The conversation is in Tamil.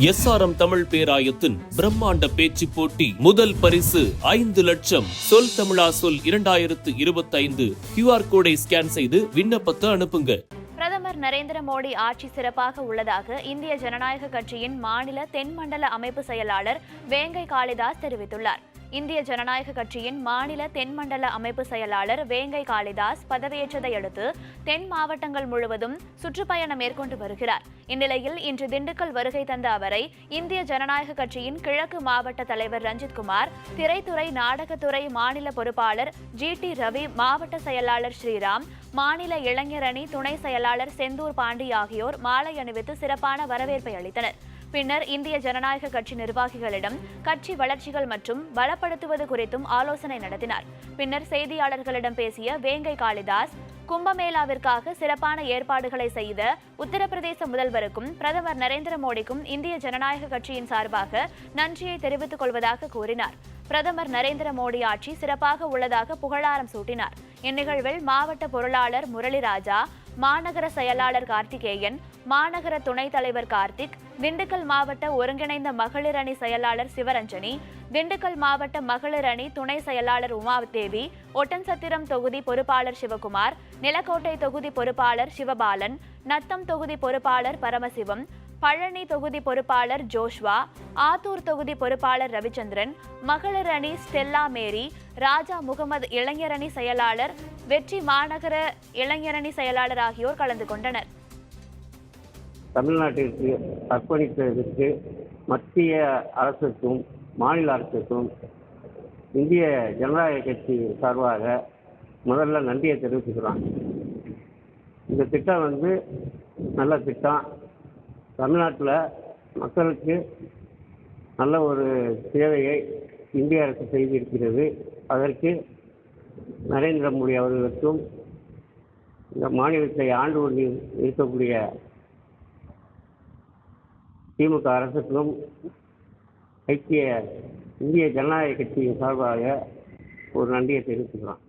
எஸ்ஆர்எம் தமிழ் பேராயத்தின் பிரம்மாண்ட பேச்சு போட்டி முதல் பரிசு ஐந்து லட்சம். சொல் தமிழா சொல் இரண்டாயிரத்து இருபத்தைந்து. கியூஆர் கோடை ஸ்கேன் செய்து விண்ணப்பத்தை அனுப்புங்க. பிரதமர் நரேந்திர மோடி ஆட்சி சிறப்பாக உள்ளதாக இந்திய ஜனநாயக கட்சியின் மாநில தென்மண்டல அமைப்பு செயலாளர் வேங்கை காளிதாஸ் தெரிவித்துள்ளார். இந்திய ஜனநாயக கட்சியின் மாநில தென்மண்டல அமைப்பு செயலாளர் வேங்கை காளிதாஸ் பதவியேற்றதை அடுத்து தென் மாவட்டங்கள் முழுவதும் சுற்றுப்பயணம் மேற்கொண்டு வருகிறார். இந்நிலையில் இன்று திண்டுக்கல் வருகை தந்த அவரை இந்திய ஜனநாயக கட்சியின் கிழக்கு மாவட்ட தலைவர் ரஞ்சித் குமார் திரைத்துறை நாடகத்துறை மாநில பொறுப்பாளர் ஜி டி ரவி மாவட்ட செயலாளர் ஸ்ரீராம் மாநில இளைஞர் அணி துணை செயலாளர் செந்தூர் பாண்டி ஆகியோர் மாலை அணிவித்து சிறப்பான வரவேற்பை அளித்தனர். பின்னர் இந்திய ஜனநாயக கட்சி நிர்வாகிகளிடம் கட்சி வளர்ச்சிகள் மற்றும் பலப்படுத்துவது குறித்தும் ஆலோசனை நடத்தினார். பின்னர் செய்தியாளர்களிடம் பேசிய வேங்கை காளிதாஸ் கும்பமேளாவிற்காக சிறப்பான ஏற்பாடுகளை செய்த உத்தரப்பிரதேச முதல்வருக்கும் பிரதமர் நரேந்திர மோடிக்கும் இந்திய ஜனநாயக கட்சியின் சார்பாக நன்றியை தெரிவித்துக் கொள்வதாக கூறினார். பிரதமர் நரேந்திர மோடி ஆட்சி சிறப்பாக உள்ளதாக புகழாரம் சூட்டினார். இந்நிகழ்வில் மாவட்ட பொருளாளர் முரளிராஜா மாநகர செயலாளர் கார்த்திகேயன் மாநகர துணைத் தலைவர் கார்த்திக் திண்டுக்கல் மாவட்ட ஒருங்கிணைந்த மகளிர் அணி செயலாளர் சிவரஞ்சனி திண்டுக்கல் மாவட்ட மகளிர் அணி துணை செயலாளர் உமாதேவி ஒட்டன்சத்திரம் தொகுதி பொறுப்பாளர் சிவகுமார் நிலக்கோட்டை தொகுதி பொறுப்பாளர் சிவபாலன் நத்தம் தொகுதி பொறுப்பாளர் பரமசிவம் பழனி தொகுதி பொறுப்பாளர் ஜோஷ்வா ஆத்தூர் தொகுதி பொறுப்பாளர் ரவிச்சந்திரன் மகளிர் அணி ஸ்டெல்லா மேரி ராஜா முகமது இளைஞரணி செயலாளர் வெற்றி மாநகர இளைஞரணி செயலாளர் ஆகியோர் கலந்து கொண்டனர். தமிழ்நாட்டிற்கு அர்ப்பணித்ததற்கு மத்திய அரசுக்கும் மாநில அரசுக்கும் இந்திய ஜனநாயக கட்சி சார்பாக முதல்ல நன்றியை தெரிவிச்சுக்கிறோம். இந்த திட்டம் வந்து நல்ல திட்டம். தமிழ்நாட்டில் மக்களுக்கு நல்ல ஒரு சேவையை இந்திய அரசு செய்திருக்கிறது. அதற்கு நரேந்திர மோடி அவர்களுக்கும் இந்த மாநிலத்தை ஆண்டு கொண்டு இருக்கக்கூடிய திமுக அரசுக்கும் ஐக்கிய இந்திய ஜனநாயக கட்சியின் சார்பாக ஒரு நன்றியை தெரிவித்துக்கிறோம்